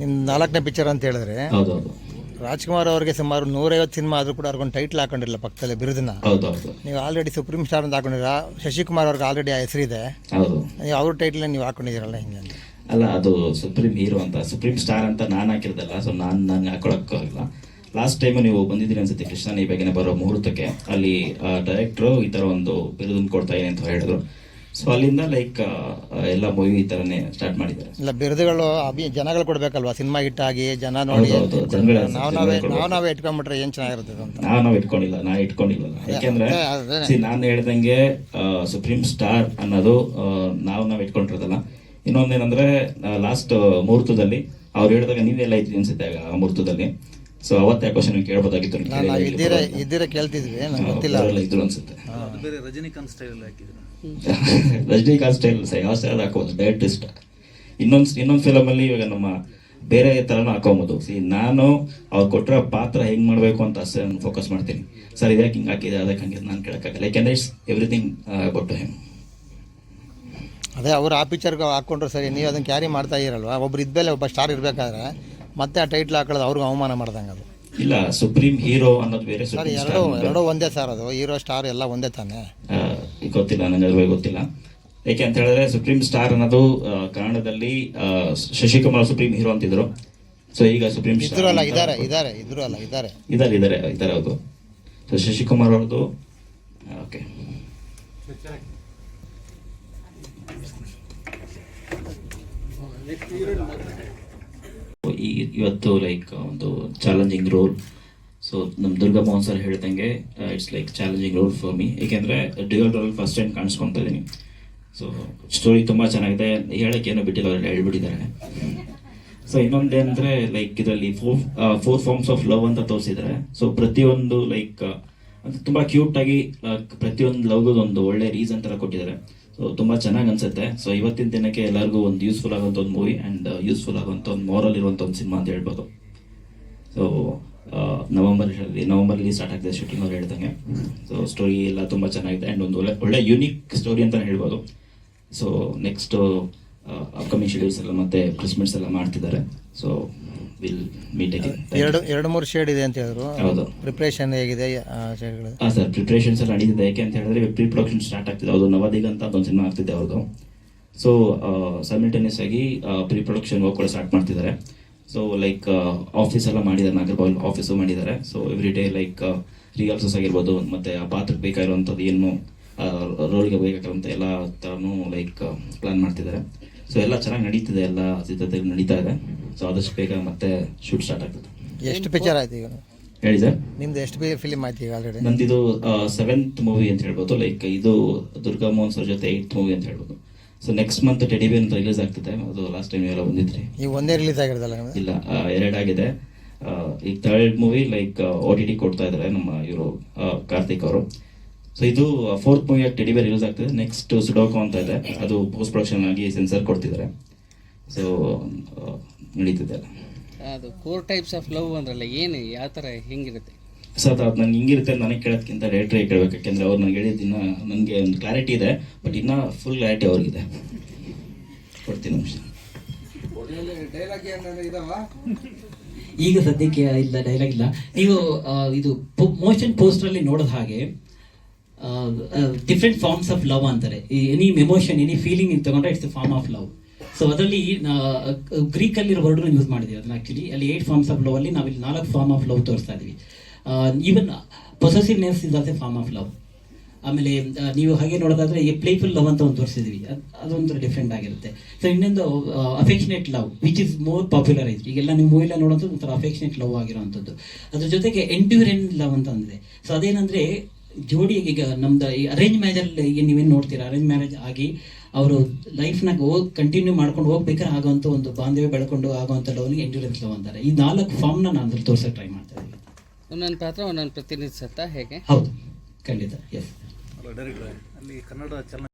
ನಿಮ್ಮ ನಾಲ್ಕನೇ ಪಿಕ್ಚರ್ ಅಂತ ಹೇಳಿದ್ರೆ ಹೌದೌದು ರಾಜ್ಕುಮಾರ್ ಅವರಿಗೆ ಸುಮಾರು ನೂರೈವತ್ತು ಸಿನಿಮಾ ಆದರೂ ಕೂಡ ಅವ್ರಿಗೊಂದು ಟೈಟ್ಲ್ ಹಾಕೊಂಡಿರಲಿಲ್ಲ ಪಕ್ಕದಲ್ಲಿ ಬಿರುದನ್ನ ಹೌದೌದು ನೀವು ಆಲ್ರೆಡಿ ಸುಪ್ರೀಂ ಸ್ಟಾರ್ ಅಂತ ಹಾಕೊಂಡಿರ ಶಶಿಕುಮಾರ್ ಅವ್ರಿಗೆ ಆಲ್ರೆಡಿ ಆ ಹೆಸರಿದೆ. ಹೌದು. ನೀವು ಅವ್ರ ಟೈಟ್ಲ್ ನೀವು ಹಾಕೊಂಡಿದ್ದೀರಲ್ಲ ಹಿಂಗೆ ಅಂತ? ಅಲ್ಲ ಅದು ಸುಪ್ರೀಂ ಹೀರೋ ಅಂತ ಸುಪ್ರೀಂ ಸ್ಟಾರ್ ಅಂತ ನಾನು ಹಾಕಿರೋದಲ್ಲ ಸೊ ನಾನು ನಾನು ಹಾಕೊಳಕ್ಕಾಗಲ್ಲ ಲಾಸ್ಟ್ ಟೈಮ್ ನೀವು ಬಂದಿದ್ದೀರಿ ಅನ್ಸುತ್ತೆ ಕೃಷ್ಣನ್ ಈ ಬಗ್ಗೆ ಬರೋ ಮುಹೂರ್ತಕ್ಕೆ. ಅಲ್ಲಿ ಡೈರೆಕ್ಟ್ರು ಈ ಥರ ಒಂದು ಬಿರುದನ್ನು ಕೊಡ್ತಾ ಇದೆ ಅಂತ ಹೇಳಿದ್ರು. ಸೊ ಅಲ್ಲಿಂದ ಲೈಕ್ ಎಲ್ಲ ಮೂವಿ ಈ ಥರನೇ ಸ್ಟಾರ್ಟ್ ಮಾಡಿದ್ದಾರೆ. ಇಲ್ಲ ಬಿರುದುಗಳು ಅಭಿ ಜನಗಳು ಕೊಡಬೇಕಲ್ವಾ? ಸಿನಿಮಾ ಹಿಟ್ಟಾಗಿ ಜನ ನೋಡಿ ಹೌದು, ಹೌದು, ಜನಗಳೇ ನಾವು ನಾವೇ ನಾವು ನಾವೇ ಇಟ್ಕೊಂಡ್ಬಿಟ್ರೆ ಏನು ಚೆನ್ನಾಗಿರುತ್ತೆ ಅಂತ. ನಾವು ನಾವು ಇಟ್ಕೊಂಡಿಲ್ಲ ನಾ ಇಟ್ಕೊಂಡಿಲ್ಲ. ಯಾಕೆಂದ್ರೆ ಅದೇ, ಅದೇ. see, ನಾನು ಹೇಳ್ದಂಗೆ ಸುಪ್ರೀಂ ಸ್ಟಾರ್ ಅನ್ನೋದು ಆ, ನಾವು ನಾವು ಇಟ್ಕೊಂಡಿರೋದಲ್ಲ. ಇನ್ನೊಂದೇನಂದ್ರೆ ಲಾಸ್ಟ್ ಮುಹೂರ್ತದಲ್ಲಿ ಅವ್ರು ಹೇಳಿದಾಗ ನೀವೆಲ್ಲ ಇದ್ರಿ ಅನ್ಸುತ್ತೆ ಆಗ ಆ ಮುಹೂರ್ತದಲ್ಲಿ? ಸೊ ಅವತ್ತೇ ಕ್ವಶನ್ ಕೇಳ್ಬೋದಾಗಿತ್ತು ನೀವು ನಾನು ಇದ್ದೀರ ಇದ್ದೀರ ಕೇಳ್ತಿದ್ವಿ ನಂಗೆ ಗೊತ್ತಿಲ್ಲ. ಅವರೆಲ್ಲ ಇದ್ರು ಅನ್ಸುತ್ತೆ. ಅದು ಬೇರೆ ರಜನಿಕಾಂತ್ ಸ್ಟೈಲ್ ಹಾಕಿದ್ರು. ರಜನಿಕಾಂತ್ ಸ್ಟೈಲ್ ಯಾವ ಸ್ಟೈಲ್ ಹಾಕೋದು ಡೈರೆಕ್ಟ್ ಇಷ್ಟ ಇನ್ನೊಂದು ಇನ್ನೊಂದು ಫಿಲಮ್ ಅಲ್ಲಿ ಇವಾಗ ನಮ್ಮ ಬೇರೆ ಥರನೂ ಹಾಕೋಬಹುದು ಸಿ ನಾನು ಅವ್ರು ಕೊಟ್ಟಿರೋ ಪಾತ್ರ ಹೆಂಗ್ ಮಾಡಬೇಕು ಅಂತ ಅಷ್ಟೇ ನಾನು ಫೋಕಸ್ ಮಾಡ್ತೀನಿ. ಸರ್ ಇದ್ಯಾಕೆ ಹಿಂಗೆ ಹಾಕಿದೆ ಅದಕ್ಕೆ ಹಂಗೆ ನಾನು ಕೇಳೋಕ್ಕಾಗಲ್ಲ. ಯಾಕೆಂದ್ರೆ it's everything about to hmm ಅದೇ ಅವ್ರು ಆ ಪಿಕ್ಚರ್ಗೆ ಹಾಕ್ಕೊಂಡ್ರು ಸರಿ ನೀವು ಅದನ್ನು ಕ್ಯಾರಿ ಮಾಡ್ತಾ ಇರಲ್ವಾ? ಒಬ್ರು ಇದ್ಮೇಲೆ ಒಬ್ಬ ಸ್ಟಾರ್ ಇರಬೇಕಾದ್ರೆ ಮತ್ತೆ ಆ ಟೈಟ್ಲ್ ಹಾಕೊಳ್ಳೋದು ಅವ್ರಿಗೆ ಅವಮಾನ ಮಾಡ್ದಂಗೆ ಅದು. ಇಲ್ಲ ಸುಪ್ರೀಂ ಹೀರೋ ಅನ್ನೋದು ಬೇರೆ ಸರ್ ಸುಪ್ರೀಂ ಎರಡೂ ಎರಡೂ ಒಂದೇ ಸರ್ ಅದು. ಹೀರೋ ಸ್ಟಾರ್ ಎಲ್ಲ ಒಂದೇ ತಾನೇ? ಗೊತ್ತಿಲ್ಲ ನನಗೆ ಅದ್ರ ಬಗ್ಗೆ ಗೊತ್ತಿಲ್ಲ. ಯಾಕೆ ಅಂತ ಹೇಳಿದ್ರೆ ಸುಪ್ರೀಂ ಸ್ಟಾರ್ ಅನ್ನೋದು ಆ, ಕನ್ನಡದಲ್ಲಿ ಆ, ಶಶಿಕುಮಾರ್ ಸುಪ್ರೀಂ ಹೀರೋ ಅಂತಿದ್ರು ಸೊ ಈಗ ಸುಪ್ರೀಂ ಇದ್ರು ಅಲ್ಲ ಸ್ಟಾರ್ ಇದ್ದಾರೆ ಇದ್ದಾರೆ ಇದ್ರು ಅಲ್ಲ ಇದ್ದಾರೆ ಇದಾರೆ ಇದಾರೆ ಇದಾರೆ ಹೌದು. ಸೊ ಶಶಿಕುಮಾರ್ ಅವ್ರದ್ದು ಓಕೆ ಈ ಇವತ್ತು ಲೈಕ್ ಒಂದು ಚಾಲೆಂಜಿಂಗ್ ರೋಲ್ ಸೊ ನಮ್ಮ ದುರ್ಗಾ ಮೋಹನ್ ಸರ್ ಹೇಳ್ದಂಗೆ it's like challenging role for me ಏಕೆಂದರೆ ಡ್ಯೂಯಲ್ ರೋಲ್ ಫಸ್ಟ್ ಟೈಮ್ ಕಾಣಿಸ್ಕೊತಾ ಇದ್ದೀನಿ ಸೊ ಸ್ಟೋರಿ ತುಂಬ ಚೆನ್ನಾಗಿದೆ. ಹೇಳಕ್ಕೆ ಏನೋ ಬಿಟ್ಟಿಲ್ಲ ಅವ್ರು ಹೇಳ್ಬಿಟ್ಟಿದ್ದಾರೆ ಸೊ ಇನ್ನೊಂದೇಂದ್ರೆ ಲೈಕ್ ಇದರಲ್ಲಿ four four forms of love ಅಂತ ತೋರಿಸಿದ್ದಾರೆ. ಸೊ ಪ್ರತಿಯೊಂದು ಲೈಕ್ ತುಂಬಾ ಆ, ಪ್ರತಿಯೊಂದು ಲವ್ಗೂ ಒಂದು ಒಳ್ಳೆ ರೀಸನ್ ಥರ ಕೊಟ್ಟಿದ್ದಾರೆ. ಸೊ ತುಂಬಾ ಚೆನ್ನಾಗಿ ಅನ್ಸುತ್ತೆ. ಸೊ ಇವತ್ತಿನ ದಿನಕ್ಕೆ ಎಲ್ಲರಿಗೂ ಒಂದು ಯೂಸ್ಫುಲ್ ಆಗುವಂತ ಒಂದು ಮೂವಿ ಅಂಡ್ ಯೂಸ್ಫುಲ್ ಆಗುವಂತ ಒಂದು ಮೋರಲ್ ಇರುವಂತ ಒಂದು ಸಿನಿಮಾ ಅಂತ ಹೇಳ್ಬೋದು. ಸೊ ನವೆಂಬರ್ ನವೆಂಬರ್ ಅಲ್ಲಿ ಸ್ಟಾರ್ಟ್ ಆಗ್ತದೆ ಶೂಟಿಂಗ್ ಅವ್ರು ಹೇಳ್ದಂಗೆ. ಸೊ ಸ್ಟೋರಿ ಎಲ್ಲ ತುಂಬಾ ಚೆನ್ನಾಗಿದೆ ಅಂಡ್ ಒಂದು ಒಳ್ಳೆ ಒಳ್ಳೆ ಯುನಿಕ್ ಸ್ಟೋರಿ ಅಂತಲೇ ಹೇಳ್ಬೋದು. ಸೊ ನೆಕ್ಸ್ಟ್ ಅಪ್ಕಮಿಂಗ್ ಶೆಡ್ಯೂಲ್ಸ್ ಎಲ್ಲ ಮತ್ತೆ ಕ್ರಿಸ್ಮಸ್ ಎಲ್ಲ ಮಾಡ್ತಿದ್ದಾರೆ. ಸೊ ವಿಲ್ ಮೀಟ್ ಎರಡು ಎರಡು ಮೂರು ಶೇಡ್ ಇದೆ ಅಂತ ಹೇಳಿದ್ರು. ಹೌದು. ಪ್ರಿಪ್ರೇಷನ್ ಹೇಗಿದೆ ಆ ಶೇಡ್ಗಳು ಹಾಂ ಸರ್ ಪ್ರಿಪ್ರೇಷನ್ಸ್ ಎಲ್ಲ ನಡೀತಿದೆ. ಯಾಕೆ ಅಂತ ಹೇಳಿದ್ರೆ ಪ್ರೀ ಪ್ರೊಡಕ್ಷನ್ ಸ್ಟಾರ್ಟ್ ಆಗ್ತಿದೆ. ಅದು ನವದಿಗ ಅಂತ ಒಂದು ಸಿನಿಮಾ ಆಗ್ತಿದೆ ಅವ್ರದ್ದು ಸೊ ಸೈಮಿಲ್ಟೇನಿಯಸ್ ಆಗಿ ಪ್ರೀ ಪ್ರೊಡಕ್ಷನ್ ವರ್ಕ್ ಕೂಡ ಸ್ಟಾರ್ಟ್ ಮಾಡ್ತಿದ್ದಾರೆ. ಸೊ ಲೈಕ್ ಆಫೀಸ್ ಎಲ್ಲ ಮಾಡಿದ್ದಾರೆ. ನಾಗರ್ಬಾಲ್ ಆಫೀಸು ಮಾಡಿದ್ದಾರೆ. So every day like rehearsals ಆಗಿರ್ಬೋದು ಮತ್ತೆ ಆ ಪಾತ್ರಕ್ಕೆ ಬೇಕಾಗಿರುವಂಥದ್ದು ಏನು ರೋಲ್ಗೆ ಬೇಕಾಗಿರುವಂಥ ಎಲ್ಲ ಥರನೂ ಲೈಕ್ ಪ್ಲಾನ್ ಮಾಡ್ತಿದ್ದಾರೆ. ಸೊ ಎಲ್ಲ ಚೆನ್ನಾಗಿ ನಡೀತಿದೆ ಎಲ್ಲ ಸಿದ್ಧತೆ ನಡೀತಾ ಇದೆ. ಸೊ ಆದಷ್ಟು ಬೇಗ ಮತ್ತೆ ಶೂಟ್ ಸ್ಟಾರ್ಟ್ ಆಗ್ತದೆ. ಎಷ್ಟು ಪಿಕ್ಚರ್ ಆಯ್ತು ಈಗ? ಹೇಳಿ ಸರ್. ನಿಮ್ದು ಎಷ್ಟು ಬೇಗ ಫಿಲಿಮ್ ಆಯ್ತು ಈಗ ಆಲ್ರೆಡಿ ನಂದಿದು ಸೆವೆಂತ್ ಮೂವಿ ಅಂತ ಹೇಳ್ಬೋದು. ಲೈಕ್ ಇದು ದುರ್ಗಾ ಮೋಹನ್ ಸರ್ ಜೊತೆ ಏಯ್ತ್ ಮೂವಿ ಅಂತ ಹೇಳ್ಬೋದು. ಸೊ ನೆಕ್ಸ್ಟ್ ಮಂತ್ ಟೆಡಿಬಿ ಅಂತ ರಿಲೀಸ್ ಆಗ್ತದೆ. ಅದು ಲಾಸ್ಟ್ ಟೈಮ್ ಎಲ್ಲ ಬಂದಿದ್ರಿ ಈಗ ಒಂದೇ ರಿಲೀಸ್ ಆಗಿರೋದಲ್ಲ ನಿಮ್ದು? ಇಲ್ಲ ಆ, ಎರಡಾಗಿದೆ ಈಗ third movie like O T T ಕೊಡ್ತಾ ಇದ್ದಾರೆ ನಮ್ಮ ಇವರು ಕಾರ್ತಿಕ್ ಅವರು. ಸೊ ಇದು ಫೋರ್ತ್ ಮೂವಿ ಬೇರ್ ಯೂಸ್ ಆಗ್ತದೆ. ನೆಕ್ಸ್ಟ್ ಸುಡೋಕೋ ಅಂತ ಇದೆ. ಅದು ಪೋಸ್ಟ್ ಪ್ರೊಡಕ್ಷನ್ ಆಗಿ ಸೆನ್ಸರ್ ಕೊಡ್ತಿದ್ದಾರೆ ಸೊ ನಡೀತಿದೆ ಅದು. ಫೋರ್ ಟೈಪ್ಸ್ ಆಫ್ ಲವ್ ಅಂದ್ರಲ್ಲ ಏನು ಯಾವ ಥರ ಹೆಂಗಿರುತ್ತೆ? ಸರ್ ಅದು ಅದು ನಂಗೆ ಹಿಂಗಿರುತ್ತೆ ನನಗೆ ಕೇಳೋದಕ್ಕಿಂತ ಡೈರೆಕ್ಟ್ರಿಗೆ ಕೇಳಬೇಕು. ಯಾಕೆಂದರೆ ಅವ್ರು ನನಗೆ ಹೇಳಿದ್ದಿನ ನನಗೆ ಒಂದು ಕ್ಲಾರಿಟಿ ಇದೆ ಬಟ್ ಇನ್ನೂ ಫುಲ್ ಕ್ಲಾರಿಟಿ ಅವ್ರಿಗಿದೆ. ಕೊಡ್ತೀನಿ ನಿಮಿಷ. ಈಗ ಸದ್ಯಕ್ಕೆ ಇಲ್ಲ ಡೈಲಾಗ್ ಇಲ್ಲ. ನೀವು ಇದು ಮೋಷನ್ ಪೋಸ್ಟರ್ ಅಲ್ಲಿ ನೋಡಿದ ಹಾಗೆ ಡಿಫ್ರೆಂಟ್ ಫಾರ್ಮ್ಸ್ ಆಫ್ ಲವ್ ಅಂತಾರೆ. ಎನಿ ಎಮೋಷನ್ ಎನಿ ಫೀಲಿಂಗ್ ನೀವು ತಗೊಂಡ್ರೆ it's form of love so ಅದರಲ್ಲಿ ಗ್ರೀಕ್ ಅಲ್ಲಿ ವರ್ಡ್ ಯೂಸ್ ಮಾಡಿದೀವಿ ಅದನ್ನ ಆಕ್ಚುಲಿ ಅಲ್ಲಿ ಏಟ್ ಫಾರ್ಮ್ಸ್ ಆಫ್ ಲವ್ ಅಲ್ಲಿ ಇಲ್ಲಿ ನಾಲ್ಕು ಫಾರ್ಮ್ ಆಫ್ ಲವ್ ತೋರಿಸ್ತಾ ಇದೀವಿ. Even possessiveness is also form of love ಆಮೇಲೆ ನೀವು ಹಾಗೆ ನೋಡೋದಾದ್ರೆ ಈ ಪ್ಲೇಫುಲ್ ಲವ್ ಅಂತ ಒಂದು ತೋರಿಸಿದ್ವಿ. ಅದೊಂಥರ ಡಿಫ್ರೆಂಟ್ ಆಗಿರುತ್ತೆ. ಸೊ ಇನ್ನೊಂದು affectionate love which is more popularise ಈಗೆಲ್ಲ ನೀವು ಮೂವಿಲ್ಲ ನೋಡೋದು ಒಂಥರ ಅಫೆಕ್ಷನೇಟ್ ಲವ್ ಆಗಿರುವಂಥದ್ದು. ಅದ್ರ ಜೊತೆಗೆ ಎಂಡ್ಯೂರೆನ್ ಲವ್ ಅಂತ ಒಂದಿದೆ ಸೊ ಅದೇನಂದ್ರೆ ಜೋಡಿ ಈಗ ನಮ್ದು ಈ ಅರೇಂಜ್ ಮ್ಯಾರೇಜಲ್ಲಿ ಈಗ ನೀವೇನು ನೋಡ್ತೀರಾ? ಅರೇಂಜ್ ಮ್ಯಾರೇಜ್ ಆಗಿ ಅವರು ಲೈಫ್ನಾಗ ಹೋಗಿ ಕಂಟಿನ್ಯೂ ಮಾಡ್ಕೊಂಡು ಹೋಗ್ಬೇಕಾದ್ರೆ ಆಗೋಂಥ ಒಂದು ಬಾಂಧವ್ಯ ಬೆಳ್ಕೊಂಡು ಆಗುವಂಥ ಲವ್ನಿಗೆ ಎಂಡ್ಯೂರೆನ್ಸ್ ಲವ್ ಅಂತಾರೆ. ಈ ನಾಲ್ಕು ಫಾರ್ಮ್ನ ನಾನು ಅದ್ರಲ್ಲಿ ತೋರ್ಸೋಕೆ ಟ್ರೈ ಮಾಡ್ತಾ ಇದ್ದೀನಿ ಒಂದೊಂದು ಪಾತ್ರ ಒಂದೊಂದು ಪ್ರತಿನಿಧಿಸುತ್ತಾ ಹೇಗೆ? ಹೌದು. ಖಂಡಿತ. ಎಸ್ ಅಲ್ಲಿ ಕನ್ನಡ ಚಲನ